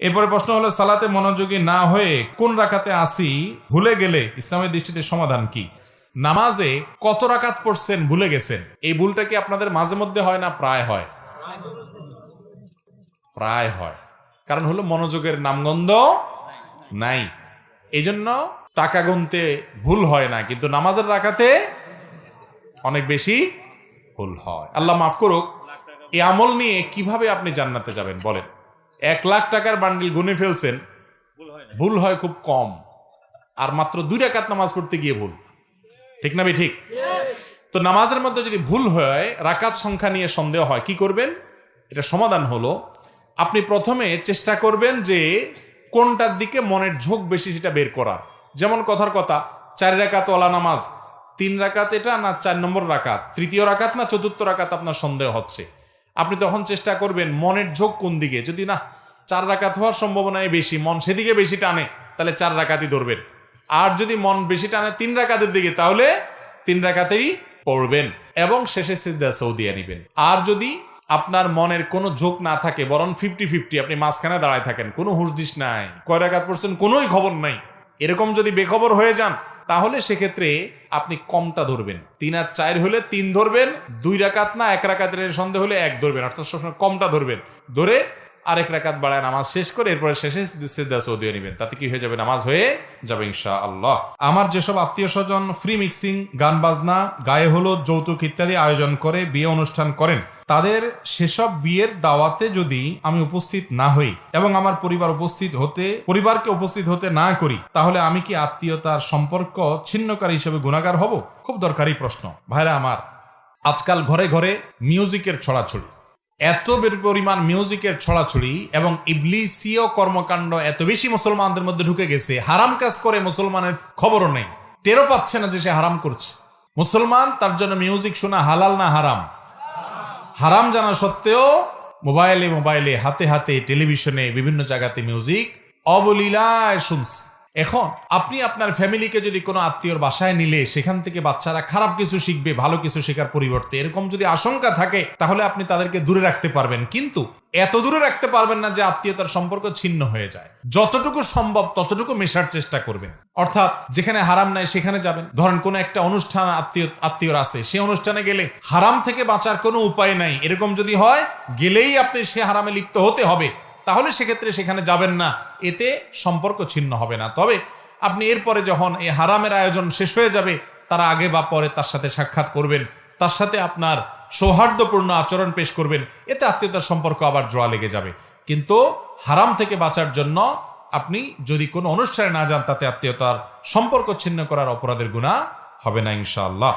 এরপরে প্রশ্ন হলো, সালাতে মনোযোগী না হয়ে কোন রাকাতে আসি, ভুলে গেলে ইসলামের দৃষ্টিতে সমাধান কি? নামাজে কত রাকাত পড়ছেন, ভুলে গেছেন? এই ভুলটা কি আপনাদের মাঝে মধ্যে হয় না প্রায় হয়? প্রায় হয়। কারণ হলো, মনোযোগের নামগন্ধ নাই। এই জন্য টাকা গুনতে ভুল হয় না, কিন্তু নামাজের রাখাতে অনেক বেশি ভুল হয়। আল্লাহ মাফ করুক, এই আমল নিয়ে কীভাবে আপনি জান্নাতে যাবেন, বলেন? এক লাখ টাকার বান্ডিল গুনে ফেলছেন ভুল হয় খুব কম। আর মাত্র দুই রাকাত নামাজ পড়তে গিয়ে ভুল। ঠিক না ভাই ঠিক? তো নামাজের মধ্যে যদি ভুল হয় রাকাত সংখ্যা নিয়ে সন্দেহ হয় কি করবেন? এটা সমাধান হলো আপনি প্রথমে চেষ্টা করবেন যে কোনটার দিকে মনের ঝোঁক বেশি সেটা বের করার। যেমন কথার কথা চার রাকাত ওলা নামাজ তিন রাকাত এটা না চার নম্বর রাকাত তৃতীয় রাকাত না চতুর্থ রাকাত আপনার সন্দেহ হচ্ছে। আপনি তখন চেষ্টা করবেন মনের ঝোঁক কোন দিকে? যদি না, চার রাকাত হওয়ার সম্ভাবনায় বেশি, মন সেদিকে বেশি টানে, তাহলে চার রাকাতই ধরবেন। আর যদি মন বেশি টানে তিন রাকাতের দিকে, তাহলে তিন রাকাতেই পড়বেন এবং শেষে সিদ্ধা সৌদিয়া নিবেন। আর যদি আপনার মনের কোনো ঝোঁক না থাকে, বরং ফিফটি ফিফটি আপনি মাঝখানে দাঁড়ায় থাকেন, কোনো হুরদিস নাই, কয় রাকাত পড়ছেন, কোনোই খবর নাই, এরকম যদি বেখবর হয়ে যান তাহলে সেক্ষেত্রে আপনি কমটা ধরবেন। তিন আর চার হলে তিন ধরবেন, দুই রাকাত না, এক রাকাতের সন্দেহ হলে এক ধরবেন। অর্থাৎ সবসময় কমটা ধরবেন। ধরে আরেক রাকাত বাড়ায় নামাজ শেষ করে এরপরে শেষে সিদ্ধা সৌদিও নেবেন। তাতে কি হয়ে যাবে? নামাজ হয়ে যাবে ইনশা আল্লাহ আমার যেসব আত্মীয় স্বজন ফ্রি মিক্সিং গান বাজনা, গায়ে হলো যৌতুক ইত্যাদি আয়োজন করে, বিয়ে অনুষ্ঠান করেন, তাদের সেসব বিয়ের দাওয়াতে যদি আমি উপস্থিত না হই এবং আমার পরিবার উপস্থিত হতে, পরিবারকে উপস্থিত হতে না করি, তাহলে আমি কি আত্মীয়তার সম্পর্ক ছিন্নকারী হিসেবে গুণাগার হব? খুব দরকারি প্রশ্ন। ভাইরা আমার, আজকাল ঘরে ঘরে মিউজিকের ছড়াছড়ি। এত পরিমাণ মিউজিকের ছড়াছড়ি এবং ইবলিসীয় কর্মকাণ্ড এত বেশি মুসলমানদের মধ্যে ঢুকে গেছে, হারাম কাজ করে মুসলমানের খবরও নেই। টেরও পাচ্ছে না যে সে হারাম করছে। মুসলমান, তার জন্য মিউজিক শোনা হালাল না হারাম? হারাম জানা সত্ত্বেও মোবাইলে মোবাইলে, হাতে হাতে টেলিভিশনে বিভিন্ন জায়গাতে মিউজিক অবলীলায় শুনছে। এখন আপনি আপনার ফ্যামিলিকে যদি কোনো আত্মীয়র বাসায় নিলে, সেখান থেকে বাচ্চারা খারাপ কিছু শিখবে, ভালো কিছু শেখার পরিবর্তে। এরকম যদি আশঙ্কা থাকে, তাহলে আপনি তাদেরকে দূরে রাখতে পারবেন। কিন্তু এত দূরে রাখতে পারবেন না যে আত্মীয়তার সম্পর্ক ছিন্ন হয়ে যায়। যতটুকু সম্ভব, ততটুকু মেশার চেষ্টা করবেন। অর্থাৎ যেখানে হারাম নাই, সেখানে যাবেন। ধরেন কোনো একটা অনুষ্ঠান আত্মীয়, আত্মীয়র আছে, সে অনুষ্ঠানে গেলে হারাম থেকে বাঁচার কোনো উপায় নাই। এরকম যদি হয়, গেলেই আপনি সে হারামে লিপ্ত হতে হবে। তাহলে সেক্ষেত্রে সেখানে যাবেন না। এতে সম্পর্ক ছিন্ন হবে না। তবে আপনি এরপরে যখন এই হারামের আয়োজন শেষ হয়ে যাবে, তার আগে বা পরে তার সাথে সাক্ষাৎ করবেন, তার সাথে আপনার সৌহার্দ্যপূর্ণ আচরণ পেশ করবেন, এতে আত্মীয়তার সম্পর্ক আবার জোয়া লেগে যাবে। কিন্তু হারাম থেকে বাঁচার জন্য আপনি যদি কোনো অনুষ্ঠানে না যান, তাতে আত্মীয়তার সম্পর্ক ছিন্ন করার অপরাধের গুণা হবে না, ইনশাআল্লাহ।